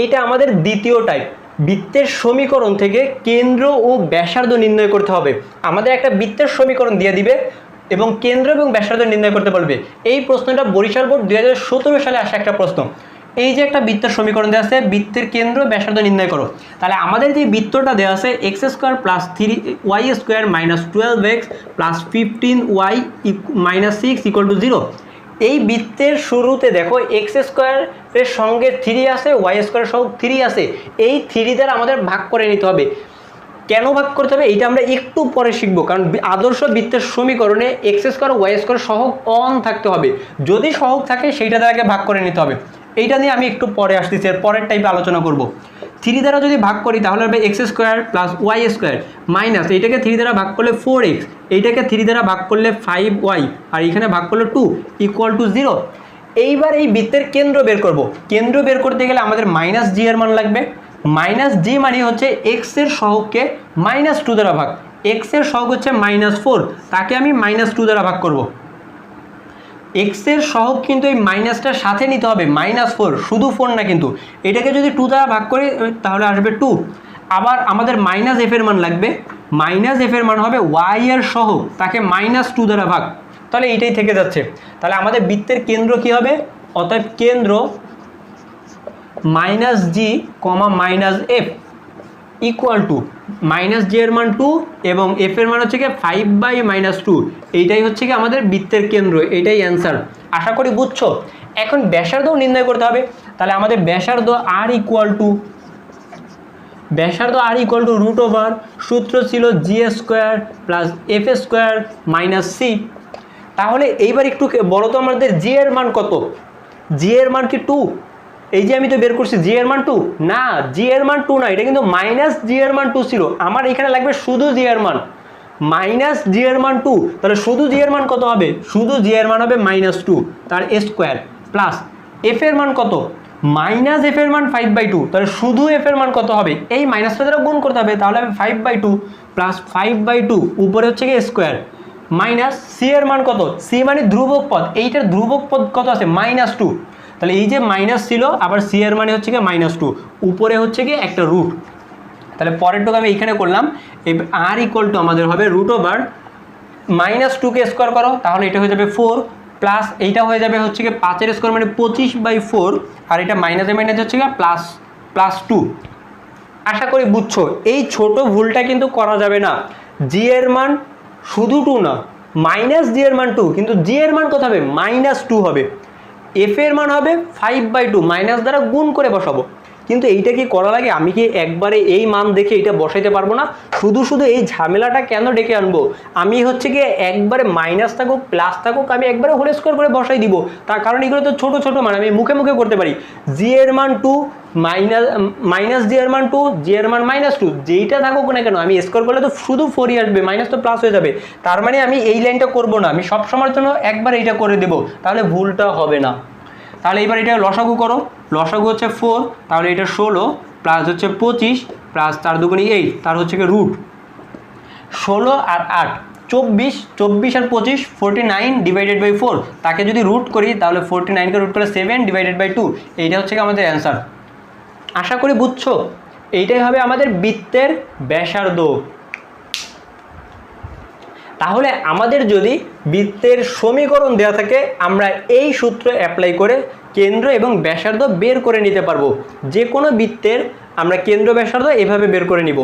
এইটা আমাদের দ্বিতীয় টাইপ বৃত্তের সমীকরণ থেকে কেন্দ্র ও ব্যাসার্ধ নির্ণয় করতে হবে। আমাদের একটা বৃত্তের সমীকরণ দিয়ে দিবে এবং কেন্দ্র এবং ব্যাসার্ধ নির্ণয় করতে বলবে। এই প্রশ্নটা বরিশাল বোর্ড দুই হাজার সতেরো সালে আসা একটা প্রশ্ন। এই যে একটা বৃত্তের সমীকরণ দেওয়া আছে, বৃত্তের কেন্দ্র, ব্যাসার্ধ নির্ণয় করো। তাহলে আমাদের যে বৃত্তটা দেওয়া আছে, x square plus three, y square minus twelve x plus fifteen y minus six equal to zero. এই বৃত্তের শুরুতে দেখো এক্স স্কোয়ারের সঙ্গে থ্রি আছে ওয়াই স্কোয়ারের সঙ্গে থ্রি আছে, এই থ্রি দ্বারা আমাদের ভাগ করে নিতে হবে। কেন ভাগ করতে হবে? এইটা আমরা একটু পরে শিখব, কারণ আদর্শ বৃত্তের সমীকরণে এক্স স্কোয়ার ওয়াই স্কোয়ার সহক অন থাকতে হবে। যদি সহগ থাকে, সেইটা দ্বারা আগে ভাগ করে নিতে হবে। এইটা নিয়ে আমি একটু পরে আসতেছি, এর পরের টাইপে আলোচনা করব। থ্রি দ্বারা যদি ভাগ করি, তাহলে হবে x square plus y square minus এইটাকে থ্রি দ্বারা ভাগ করলে ফোর এক্স এইটাকে থ্রি দ্বারা ভাগ করলে ফাইভ ওয়াই আর এখানে ভাগ করলে টু ইকুয়াল টু জিরো এইবার এই বৃত্তের কেন্দ্র বের করব। কেন্দ্র বের করতে গেলে আমাদের মাইনাস জি এর মান লাগবে। মাইনাস জি মানে হচ্ছে এক্সের সহগকে মাইনাস টু দ্বারা ভাগ। এক্সের সহগ হচ্ছে মাইনাস ফোর তাকে আমি মাইনাস টু দ্বারা ভাগ করব। এক্সের সহগ কিন্তু এই মাইনাসটার সাথে নিতে হবে মাইনাস ফোর শুধু ফোর না কিন্তু। এটাকে যদি টু দ্বারা ভাগ করি তাহলে আসবে টু আবার আমাদের মাইনাস এফ এর মান লাগবে। মাইনাস এফ এর মান হবে ওয়াই এর সহগ, তাকে মাইনাস টু দ্বারা ভাগ। তাহলে এইটাই থেকে যাচ্ছে। তাহলে আমাদের বৃত্তের কেন্দ্র কি হবে? অতএব কেন্দ্র minus g comma minus f equal to minus g এর মান টু এবং এফ এর মান হচ্ছে কি ফাইভ বাই মাইনাস টু এইটাই হচ্ছে কি আমাদের বৃত্তের কেন্দ্র, এইটাই অ্যান্সার আশা করি বুঝছ? এখন ব্যাসার্ধও নির্ণয় করতে হবে। তাহলে আমাদের ব্যাসার্ধ আর ইকুয়াল টু ব্যাসার্ধ r equal to root over সূত্র ছিল g square plus f square minus c তাহলে এইবার একটু বলো তো আমাদের জি এর মান কত? জি এর মান কি টু এই যে আমি তো বের করছি জি এর মান টু না জি এর মান টু না, এটা কিন্তু মাইনাস জি এর মান টু ছিল। আমার এখানে লাগবে শুধু জি এর মান। মাইনাস জি এর মান টু তাহলে শুধু জি এর মান কত হবে? শুধু জি এর মান হবে মাইনাস টু তার স্কোয়ার প্লাস এফ এর মান কত? মাইনাস এফ এর মান ফাইভ বাই টু তাহলে শুধু এফ এর মান কত হবে? এই মাইনাসটা দ্বারা গুণ করতে হবে, তাহলে হবে five by two plus five by two উপরে হচ্ছে কি স্কোয়ার মাইনাস সি এর মান কত? সি মানে ধ্রুবক পদ, এইটার ধ্রুবক পদ কত আছে? মাইনাস টু তাহলে এই যে মাইনাস ছিল, আবার সি এর মানে হচ্ছে কি মাইনাস টু উপরে হচ্ছে কি একটা রুট তাহলে পরেরটুকু আমি এইখানে করলাম। এই আর ইকুয়াল টু আমাদের হবে রুট ওভার মাইনাস টুকে স্কোয়ার করো, তাহলে এটা হয়ে যাবে ফোর প্লাস এইটা হয়ে যাবে হচ্ছে কি পাঁচের স্কোয়ার মানে পঁচিশ বাই ফোর আর এটা মাইনাসে মাইনাস হচ্ছে কি প্লাস প্লাস টু আশা করি বুঝছ, এই ছোট ভুলটা কিন্তু করা যাবে না। জি এর মান শুধু টু না মাইনাস জি এর মান টু কিন্তু জি এর মান কত হবে? মাইনাস টু হবে। এফ এর মান হবে ফাইভ বাই টু মাইনাস দ্বারা গুণ করে বসাবো। কিন্তু এইটা কি করা লাগে আমি কি একবারে এই মান দেখে এটা বসাইতে পারব না? শুধু শুধু এই ঝামেলাটা কেন ডেকে আনব? আমি হচ্ছে কি একবারে মাইনাস থাকুক প্লাস থাকুক, আমি একবারে হোল স্কোয়ার করে বসাই দিব। তার কারণ এগুলো তো ছোট ছোট মান, আমি মুখে মুখে করতে পারি। জি এর মান টু মাইনাস মাইনাস জি এর মান টু জি এর মান মাইনাস টু যেইটা থাকুক না কেন, আমি স্কোয়ার করলে তো শুধু ফোরই আসবে মাইনাস তো প্লাস হয়ে যাবে। তার মানে আমি এই লাইনটা করব না, আমি সব সময়ের জন্য একবার এইটা করে দেবো, তাহলে ভুলটা হবে না। তাহলে এবার এটা লসাগু করো। লসাগু হচ্ছে ফোর তাহলে এটা ষোলো প্লাস হচ্ছে পঁচিশ প্লাস তার দুগুনি এইট তার হচ্ছে কি রুট ষোলো আর আট, চব্বিশ চব্বিশ আর পঁচিশ forty nine divided by four তাকে যদি রুট করি, তাহলে ফোরটি নাইনকে রুট করলে সেভেন ডিভাইডেড বাই টু এইটা হচ্ছে আমাদের অ্যান্সার আশা করি বুঝছ? এইটাই হবে আমাদের বৃত্তের ব্যাসার্ধ। তাহলে আমাদের যদি বৃত্তের সমীকরণ দেওয়া থাকে, আমরা এই সূত্র অ্যাপ্লাই করে কেন্দ্র এবং ব্যাসার্ধ বের করে নিতে পারব। যে কোনো বৃত্তের আমরা কেন্দ্র ব্যাসার্ধ এভাবে বের করে নিব।